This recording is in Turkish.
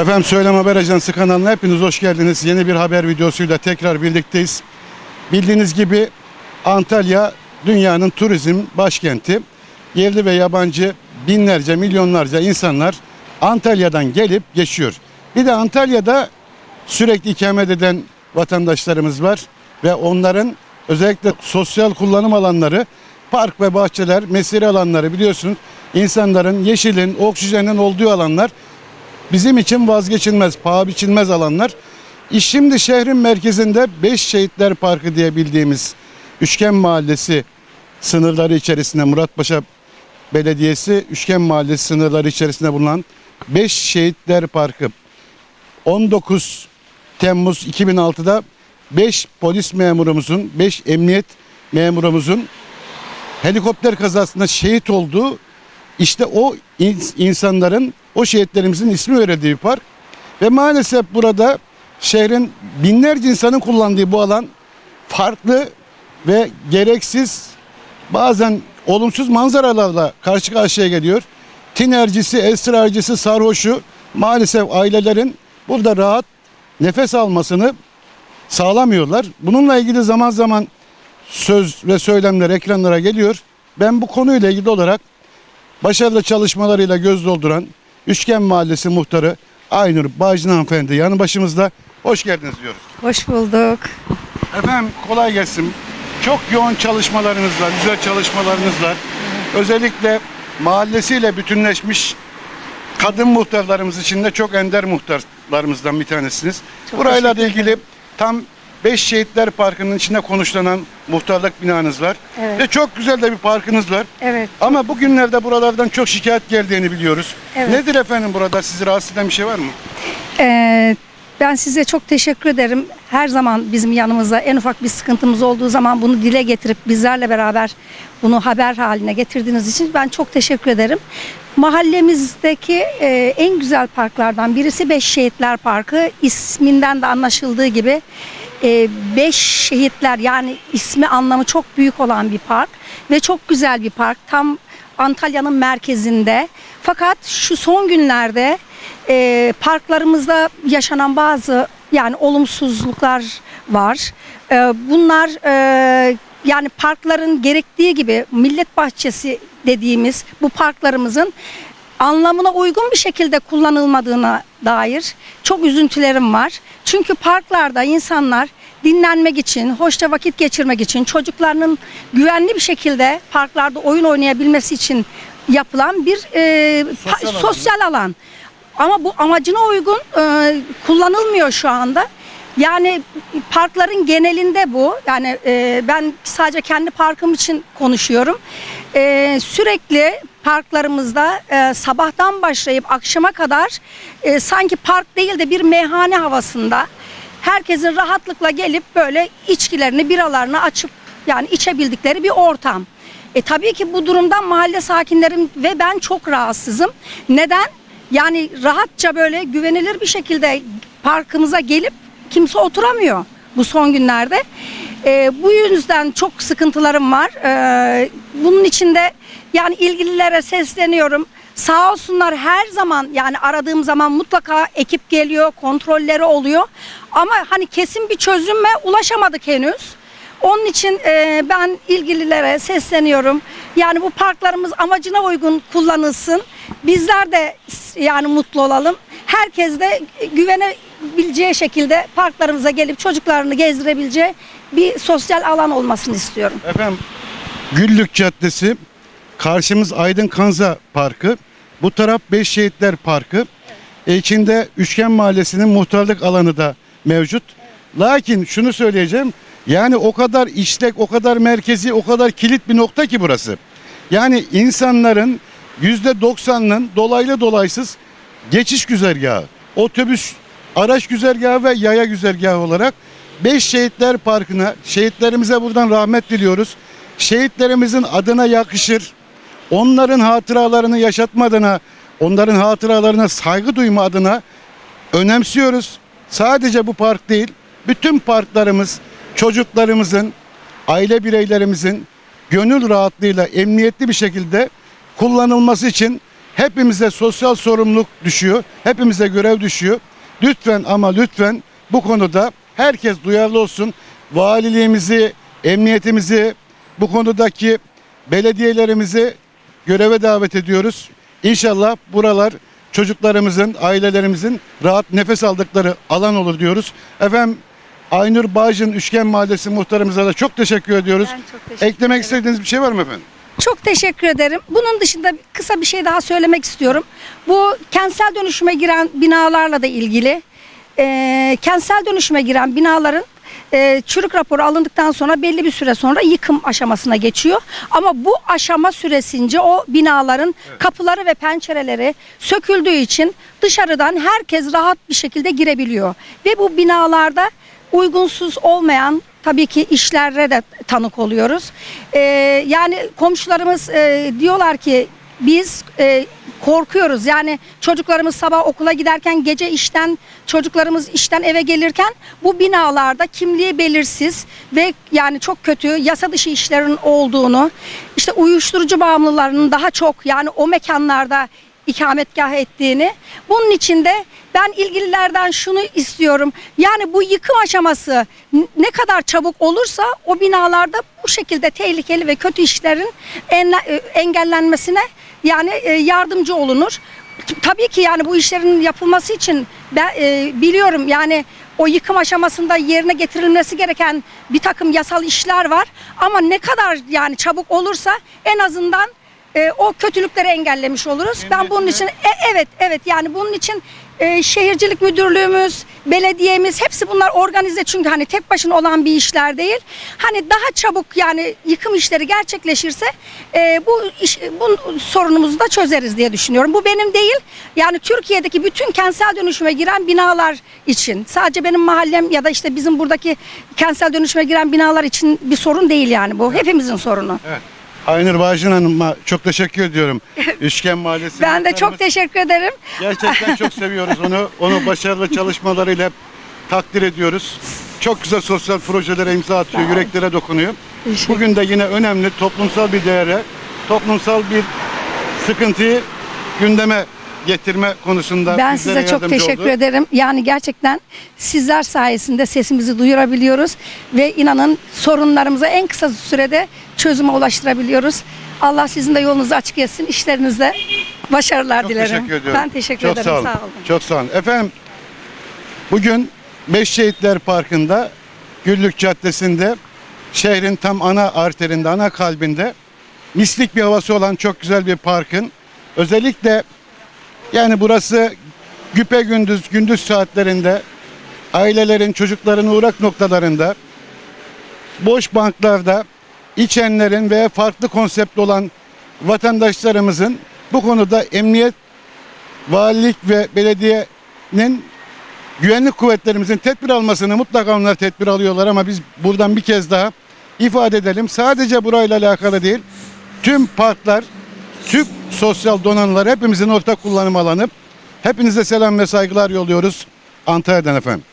Efendim Söylem Haber Ajansı kanalına hepiniz hoş geldiniz. Yeni bir haber videosuyla tekrar birlikteyiz. Bildiğiniz gibi Antalya dünyanın turizm başkenti. Yerli ve yabancı binlerce, milyonlarca insanlar Antalya'dan gelip geçiyor. Bir de Antalya'da sürekli ikamet eden vatandaşlarımız var ve onların özellikle sosyal kullanım alanları, park ve bahçeler, mesire alanları biliyorsunuz insanların yeşilin, oksijenin olduğu alanlar bizim için vazgeçilmez, paha biçilmez alanlar. Şimdi şehrin merkezinde Beş Şehitler Parkı diye bildiğimiz Üçgen Mahallesi sınırları içerisinde Muratpaşa Belediyesi Üçgen Mahallesi sınırları içerisinde bulunan Beş Şehitler Parkı 19 Temmuz 2006'da 5 polis memurumuzun, 5 emniyet memurumuzun helikopter kazasında şehit olduğu işte o ins- insanların, o şehitlerimizin ismi verildiği bir park. Ve maalesef burada şehrin binlerce insanın kullandığı bu alan farklı ve gereksiz bazen olumsuz manzaralarla karşı karşıya geliyor. Tinercisi, esrarcısı, sarhoşu maalesef ailelerin burada rahat nefes almasını sağlamıyorlar. Bununla ilgili zaman zaman söz ve söylemler ekranlara geliyor. Ben bu konuyla ilgili olarak başarılı çalışmalarıyla göz dolduran Üçgen Mahallesi muhtarı Aynur Bağcın hanımefendi yanı başımızda. Hoş geldiniz diyoruz. Hoş bulduk. Efendim kolay gelsin. Çok yoğun çalışmalarınız var, güzel çalışmalarınız var. Özellikle mahallesiyle bütünleşmiş kadın muhtarlarımız için de çok ender muhtarlarımızdan bir tanesiniz. Çok Burayla ilgili tam Beş Şehitler Parkı'nın içinde konuşlanan muhtarlık binanız var. Evet. Ve çok güzel de bir parkınız var. Evet. Ama bugünlerde buralardan çok şikayet geldiğini biliyoruz. Evet. Nedir efendim burada sizi rahatsız eden bir şey var mı? Ee, ben size çok teşekkür ederim. Her zaman bizim yanımızda en ufak bir sıkıntımız olduğu zaman bunu dile getirip bizlerle beraber bunu haber haline getirdiğiniz için ben çok teşekkür ederim. Mahallemizdeki e, en güzel parklardan birisi Beş Şehitler Parkı. İsminden de anlaşıldığı gibi e, beş şehitler yani ismi anlamı çok büyük olan bir park ve çok güzel bir park. Tam Antalya'nın merkezinde. Fakat şu son günlerde e, parklarımızda yaşanan bazı yani olumsuzluklar var. E, bunlar e, yani parkların gerektiği gibi millet bahçesi dediğimiz bu parklarımızın anlamına uygun bir şekilde kullanılmadığına dair çok üzüntülerim var. Çünkü parklarda insanlar dinlenmek için, hoşça vakit geçirmek için, çocuklarının güvenli bir şekilde parklarda oyun oynayabilmesi için yapılan bir e, Sosyal alan. sosyal alan. Ama bu amacına uygun e, kullanılmıyor şu anda. Yani parkların genelinde bu. Yani e, ben sadece kendi parkım için konuşuyorum. E, sürekli parklarımızda e, sabahtan başlayıp akşama kadar e, sanki park değil de bir meyhane havasında herkesin rahatlıkla gelip böyle içkilerini, biralarını açıp yani içebildikleri bir ortam. E tabii ki bu durumdan mahalle sakinlerim ve ben çok rahatsızım. Neden? Yani rahatça böyle güvenilir bir şekilde parkımıza gelip kimse oturamıyor bu son günlerde. E, bu yüzden çok sıkıntılarım var. E, bunun içinde yani ilgililere sesleniyorum. Sağ olsunlar her zaman yani aradığım zaman mutlaka ekip geliyor, kontrolleri oluyor. Ama hani kesin bir çözüme ulaşamadık henüz. Onun için e, ben ilgililere sesleniyorum. Yani bu parklarımız amacına uygun kullanılsın. Bizler de yani mutlu olalım. Herkes de güvenebileceği şekilde parklarımıza gelip çocuklarını gezdirebileceği bir sosyal alan olmasını istiyorum. Efendim Güllük Caddesi, karşımız Aydın Kanza Parkı, bu taraf Beş Şehitler Parkı. E, içinde Üçgen Mahallesi'nin muhtarlık alanı da mevcut. Lakin şunu söyleyeceğim, yani o kadar işlek, o kadar merkezi, o kadar kilit bir nokta ki burası. Yani insanların yüzde doksanının dolaylı dolaysız geçiş güzergahı, otobüs, araç güzergahı ve yaya güzergahı olarak Beş Şehitler Parkı'na şehitlerimize buradan rahmet diliyoruz. Şehitlerimizin adına yakışır. Onların hatıralarını yaşatma adına, onların hatıralarına saygı duyma adına önemsiyoruz. Sadece bu park değil, bütün parklarımız çocuklarımızın, aile bireylerimizin gönül rahatlığıyla emniyetli bir şekilde kullanılması için Hepimize sosyal sorumluluk düşüyor. Hepimize görev düşüyor. Lütfen ama lütfen bu konuda herkes duyarlı olsun. Valiliğimizi, emniyetimizi, bu konudaki belediyelerimizi göreve davet ediyoruz. İnşallah buralar çocuklarımızın, ailelerimizin rahat nefes aldıkları alan olur diyoruz. Efendim Aynur Bağcın Üçgen Mahallesi muhtarımıza da çok teşekkür ediyoruz. Ben çok teşekkür Eklemek ederim. istediğiniz bir şey var mı efendim? Çok teşekkür ederim. Bunun dışında kısa bir şey daha söylemek istiyorum. Bu kentsel dönüşüme giren binalarla da ilgili. Ee, kentsel dönüşüme giren binaların e, çürük raporu alındıktan sonra belli bir süre sonra yıkım aşamasına geçiyor. Ama bu aşama süresince o binaların kapıları ve pencereleri söküldüğü için dışarıdan herkes rahat bir şekilde girebiliyor. Ve bu binalarda uygunsuz olmayan tabii ki işlere de tanık oluyoruz. Ee, yani komşularımız e, diyorlar ki biz e, korkuyoruz. Yani çocuklarımız sabah okula giderken gece işten çocuklarımız işten eve gelirken bu binalarda kimliği belirsiz ve yani çok kötü yasa dışı işlerin olduğunu işte uyuşturucu bağımlılarının daha çok yani o mekanlarda ikametgah ettiğini. Bunun için de ben ilgililerden şunu istiyorum. Yani bu yıkım aşaması ne kadar çabuk olursa o binalarda bu şekilde tehlikeli ve kötü işlerin e, engellenmesine yani e, yardımcı olunur. Tabii ki yani bu işlerin yapılması için ben e, biliyorum yani o yıkım aşamasında yerine getirilmesi gereken bir takım yasal işler var. Ama ne kadar yani çabuk olursa en azından e, o kötülükleri engellemiş oluruz. Ben bunun için e, evet evet yani bunun için e, şehircilik müdürlüğümüz, belediyemiz hepsi bunlar organize çünkü hani tek başına olan bir işler değil. Hani daha çabuk yani yıkım işleri gerçekleşirse e, bu iş, bu sorunumuzu da çözeriz diye düşünüyorum. Bu benim değil. Yani Türkiye'deki bütün kentsel dönüşüme giren binalar için. Sadece benim mahallem ya da işte bizim buradaki kentsel dönüşüme giren binalar için bir sorun değil yani bu. Hepimizin sorunu. Evet. Aynur Bağcın Hanım'a çok teşekkür ediyorum. Üçgen Mahallesi Ben de çok teşekkür ederim. Gerçekten çok seviyoruz onu. Onu başarılı çalışmalarıyla hep takdir ediyoruz. Çok güzel sosyal projelere imza atıyor, yüreklere dokunuyor. Bugün de yine önemli toplumsal bir değere, toplumsal bir sıkıntıyı gündeme getirme konusunda Ben bizlere size çok yardımcı teşekkür oldu. ederim. Yani gerçekten sizler sayesinde sesimizi duyurabiliyoruz ve inanın sorunlarımıza en kısa sürede çözüme ulaştırabiliyoruz. Allah sizin de yolunuzu açık etsin. İşlerinizde başarılar Çok dilerim. teşekkür ediyorum. Ben teşekkür çok ederim. Sağ olun. Sağ olun. Çok sağ olun. Efendim bugün Beş Şehitler Parkı'nda Güllük Caddesi'nde şehrin tam ana arterinde, ana kalbinde mislik bir havası olan çok güzel bir parkın özellikle yani burası güpe gündüz gündüz saatlerinde ailelerin çocukların uğrak noktalarında boş banklarda içenlerin ve farklı konseptli olan vatandaşlarımızın bu konuda emniyet, valilik ve belediyenin güvenlik kuvvetlerimizin tedbir almasını mutlaka onlar tedbir alıyorlar ama biz buradan bir kez daha ifade edelim. Sadece burayla alakalı değil. Tüm parklar, tüm sosyal donanımlar hepimizin ortak kullanım alanı. Hepinize selam ve saygılar yolluyoruz. Antalya'dan efendim.